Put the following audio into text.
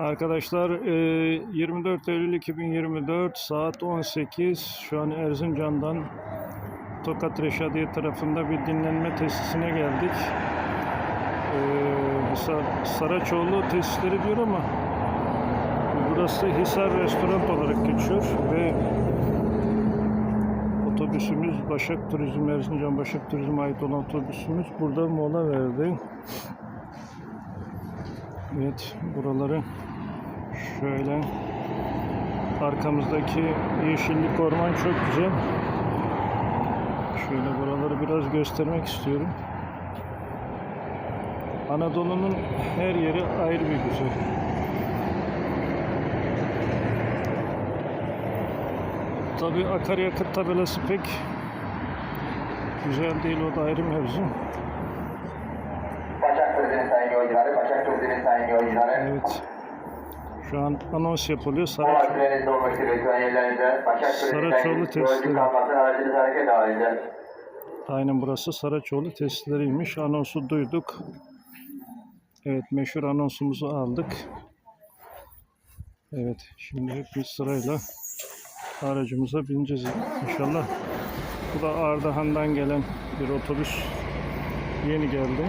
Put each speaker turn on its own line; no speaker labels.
Arkadaşlar e, 24 Eylül 2024 saat 18 şu an Erzincan'dan Tokat Reşadiye tarafında bir dinlenme tesisine geldik. E, Saraçoğlu tesisleri diyor ama burası Hisar Restoran olarak geçiyor ve otobüsümüz Başak Turizm Erzincan Başak Turizm'e ait olan otobüsümüz burada mola verdi. Evet buraları şöyle arkamızdaki yeşillik orman çok güzel. Şöyle buraları biraz göstermek istiyorum. Anadolu'nun her yeri ayrı bir güzel. Tabi akaryakıt tabelası pek güzel değil o da ayrı mevzu. Evet. Şu an anons yapılıyor. Saraçoğlu
sayın
testleri. Aynen burası Saraçoğlu testleriymiş. Anonsu duyduk. Evet meşhur anonsumuzu aldık. Evet şimdi hep bir sırayla aracımıza bineceğiz inşallah. Bu da Ardahan'dan gelen bir otobüs. Yeni geldi.